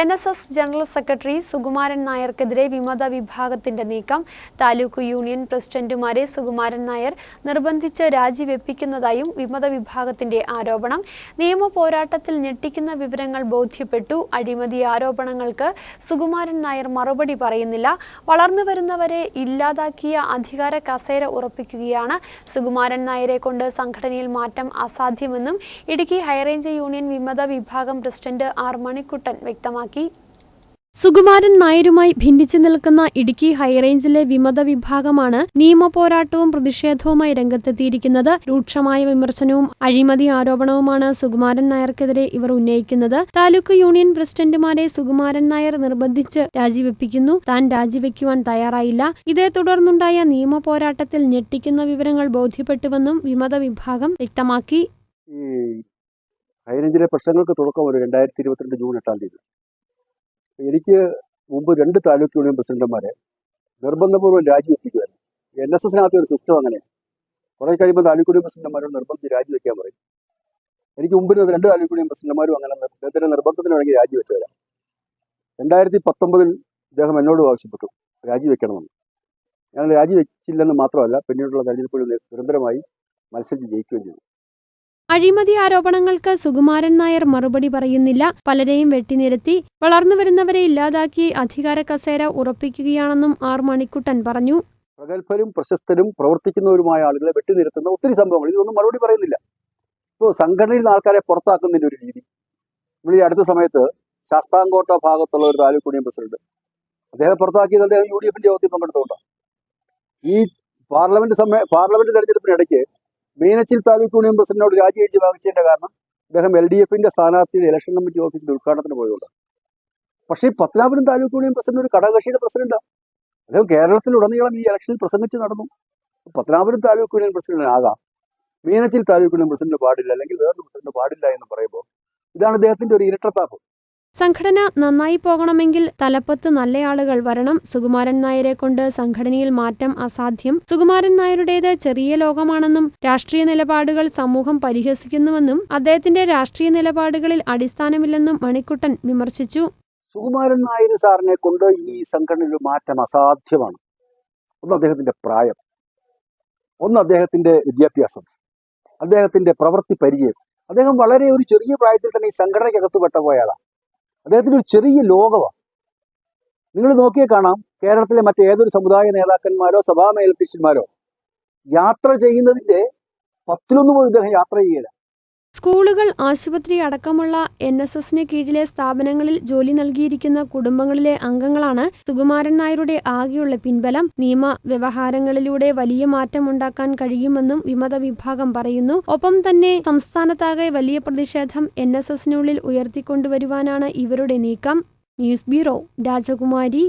N S S general secretary Sukumaran നായർക്കെതിരെ വിമത വിഭാഗത്തിന്റെ നീക്കം. താലൂക്ക് യൂണിയൻ പ്രസിഡന്റുമാരെ സുകുമാരൻ നായർ നിർബന്ധിച്ച് രാജിവെപ്പിക്കുന്നതായും വിമത വിഭാഗത്തിന്റെ ആരോപണം. നിയമ പോരാട്ടത്തിൽ ഞെട്ടിക്കുന്ന വിവരങ്ങൾ ബോധ്യപ്പെട്ടു. അഴിമതി ആരോപണങ്ങൾക്ക് സുകുമാരൻ നായർ മറുപടി പറയുന്നില്ല. വളർന്നു വരുന്നവരെ ഇല്ലാതാക്കിയ അധികാര കസേര ഉറപ്പിക്കുകയാണ്. സുകുമാരൻ നായരെ കൊണ്ട് സംഘടനയിൽ മാറ്റം അസാധ്യമെന്നും ഇടുക്കി ഹൈറേഞ്ച് യൂണിയൻ വിമത വിഭാഗം പ്രസിഡന്റ് ആർ മണിക്കുട്ടൻ വ്യക്തമാക്കി. സുകുമാരൻ നായരുമായി ഭിന്നിച്ചു നിൽക്കുന്ന ഇടുക്കി ഹൈറേഞ്ചിലെ വിമത വിഭാഗമാണ് നിയമപോരാട്ടവും പ്രതിഷേധവുമായി രംഗത്തെത്തിയിരിക്കുന്നത്. രൂക്ഷമായ വിമർശനവും അഴിമതി ആരോപണവുമാണ് സുകുമാരൻ നായർക്കെതിരെ ഇവർ ഉന്നയിക്കുന്നത്. താലൂക്ക് യൂണിയൻ പ്രസിഡന്റുമാരെ സുകുമാരൻ നായർ നിർബന്ധിച്ച് രാജിവെപ്പിക്കുന്നു. താൻ രാജിവെക്കുവാൻ തയ്യാറായില്ല. ഇതേ തുടർന്നുണ്ടായ നിയമപോരാട്ടത്തിൽ ഞെട്ടിക്കുന്ന വിവരങ്ങൾ ബോധ്യപ്പെട്ടുവെന്നും വിമത വിഭാഗം വ്യക്തമാക്കി. ഹൈറേഞ്ചിലെ പ്രശ്നങ്ങൾക്ക് തുടക്കം ഒരു രണ്ടായിരത്തി ഇരുപത്തിരണ്ട് ജൂൺ എട്ടാം തീയതി. എനിക്ക് മുമ്പ് രണ്ട് താലൂക്ക് യൂണിയൻ പ്രസിഡന്റുമാരെ നിർബന്ധപൂർവം രാജിവെപ്പിക്കുമായിരുന്നു എൻ എസ് എസിനകത്ത് ഒരു സിസ്റ്റം അങ്ങനെയാണ് കുറെ കഴിയുമ്പോൾ താലൂക്ക് യൂണിയൻ പ്രസിഡന്റുമാരോട് നിർബന്ധിച്ച് രാജിവെക്കാൻ പറയും. എനിക്ക് മുമ്പിൽ രണ്ട് താലൂക്ക് യൂണിയൻ പ്രസിഡന്റുമാരും അങ്ങനെ അദ്ദേഹത്തിന്റെ നിർബന്ധത്തിന് വേണമെങ്കിൽ രാജിവെച്ചവരാ രണ്ടായിരത്തി പത്തൊമ്പതിൽ അദ്ദേഹം എന്നോട് ആവശ്യപ്പെട്ടു. രാജിവെക്കണമെന്ന്. ഞാൻ രാജിവെച്ചില്ലെന്ന് മാത്രമല്ല പിന്നീടുള്ള തെരഞ്ഞെടുപ്പുകളിൽ നിരന്തരമായി മത്സരിച്ച് ജയിക്കുകയും ചെയ്തു. അഴിമതി ആരോപണങ്ങൾക്ക് സുകുമാരൻ നായർ മറുപടി പറയുന്നില്ല. പലരെയും വെട്ടിനിരത്തി വളർന്നുവരുന്നവരെ ഇല്ലാതാക്കി അധികാര കസേര ഉറപ്പിക്കുകയാണെന്നും ആർ മണിക്കുട്ടൻ പറഞ്ഞു. പ്രഗത്ഭരും പ്രശസ്തരും പ്രവർത്തിക്കുന്നവരുമായ ആളുകളെ വെട്ടിനിരത്തുന്ന ഒത്തിരി സംഭവങ്ങൾ. ഇതൊന്നും മറുപടി പറയുന്നില്ല. ഇപ്പോൾ സംഘടനയിൽ നിന്ന് ആൾക്കാരെ പുറത്താക്കുന്നതിന്റെ ഒരു രീതി. നമ്മൾ ഈ അടുത്ത സമയത്ത് ശാസ്താംകോട്ട ഭാഗത്തുള്ള ഒരു താലൂക്ക് യൂണിയൻ പ്രസിഡന്റ് അദ്ദേഹം പുറത്താക്കിയത് അദ്ദേഹം യു ഡി എഫിന്റെ യോഗത്തിൽ പങ്കെടുത്തുകൊണ്ടാണ് ഈ പാർലമെന്റ് സമയ പാർലമെന്റ് തെരഞ്ഞെടുപ്പിനിടയ്ക്ക് മീനച്ചിൽ താലൂക്ക് യൂണിയൻ പ്രസിഡന്റിനോട് രാജി എഴുതി വാങ്ങിച്ചതിന്റെ കാരണം അദ്ദേഹം എൽ ഡി എഫിന്റെ സ്ഥാനാർത്ഥിയുടെ ഇലക്ഷൻ കമ്മിറ്റി ഓഫീസിൽ ഉദ്ഘാടനത്തിന് പോയതുകൊണ്ട് പക്ഷേ ഈ പത്തനാപുരം താലൂക്ക് യൂണിയൻ പ്രസിഡന്റ് ഒരു ഘടകകക്ഷിയുടെ പ്രസിഡന്റാണ് അദ്ദേഹം കേരളത്തിലുടനീളം ഈ ഇലക്ഷനിൽ പ്രസംഗിച്ചു നടന്നു. പത്തനാപുരം താലൂക്ക് യൂണിയൻ പ്രസിഡന്റ് ആകാം. മീനച്ചിൽ താലൂക്ക് യൂണിയൻ പ്രസിഡന്റ് പാടില്ല അല്ലെങ്കിൽ വേറൊരു പ്രസിഡന്റ് പാടില്ല എന്ന് പറയുമ്പോൾ ഇതാണ് അദ്ദേഹത്തിന്റെ ഒരു ഇരട്ടത്താപ്പ്. സംഘടന നന്നായി പോകണമെങ്കിൽ തലപ്പത്ത് നല്ല ആളുകൾ വരണം. സുകുമാരൻ നായരെ കൊണ്ട് സംഘടനയിൽ മാറ്റം അസാധ്യം. സുകുമാരൻ നായരുടേത് ചെറിയ ലോകമാണെന്നും രാഷ്ട്രീയ നിലപാടുകൾ സമൂഹം പരിഹസിക്കുന്നുവെന്നും അദ്ദേഹത്തിന്റെ രാഷ്ട്രീയ നിലപാടുകളിൽ അടിസ്ഥാനമില്ലെന്നും മണിക്കുട്ടൻ വിമർശിച്ചു. സുകുമാരൻ നായർ സാറിനെ കൊണ്ട് ഈ സംഘടനയിൽ മാറ്റം അസാധ്യമാണ്. ഒന്ന് അദ്ദേഹത്തിന്റെ പ്രായം. ഒന്ന് അദ്ദേഹത്തിന്റെ വിദ്യാഭ്യാസം. അദ്ദേഹത്തിന്റെ പ്രവൃത്തി പരിചയം. അദ്ദേഹം വളരെ ഒരു ചെറിയ പ്രായത്തിൽ തന്നെ ഈ സംഘടനയ്ക്കകത്ത് പെട്ടുപോയാളാണ് അദ്ദേഹത്തിന് ഒരു ചെറിയ ലോകമാണ് നിങ്ങൾ നോക്കിയേ കാണാം കേരളത്തിലെ മറ്റേതൊരു സമുദായ നേതാക്കന്മാരോ സഭാ മേൽപ്പിച്ചന്മാരോ യാത്ര ചെയ്യുന്നതിന്റെ പത്തിലൊന്ന് പോലും ഇദ്ദേഹം യാത്ര ചെയ്യുകയില്ല സ്കൂളുകൾ ആശുപത്രി അടക്കമുള്ള എൻ എസ് എസിന് കീഴിലെ സ്ഥാപനങ്ങളിൽ ജോലി നൽകിയിരിക്കുന്ന കുടുംബങ്ങളിലെ അംഗങ്ങളാണ് സുകുമാരൻ നായരുടെ ആകെയുള്ള പിൻബലം. നിയമ വ്യവഹാരങ്ങളിലൂടെ വലിയ മാറ്റമുണ്ടാക്കാൻ കഴിയുമെന്നും വിമത വിഭാഗം പറയുന്നു. ഒപ്പം തന്നെ സംസ്ഥാനത്താകെ വലിയ പ്രതിഷേധം എൻ എസ് എസിനുള്ളിൽ ഉയർത്തിക്കൊണ്ടുവരുവാനാണ് ഇവരുടെ നീക്കം. ന്യൂസ് ബ്യൂറോ രാജകുമാരി.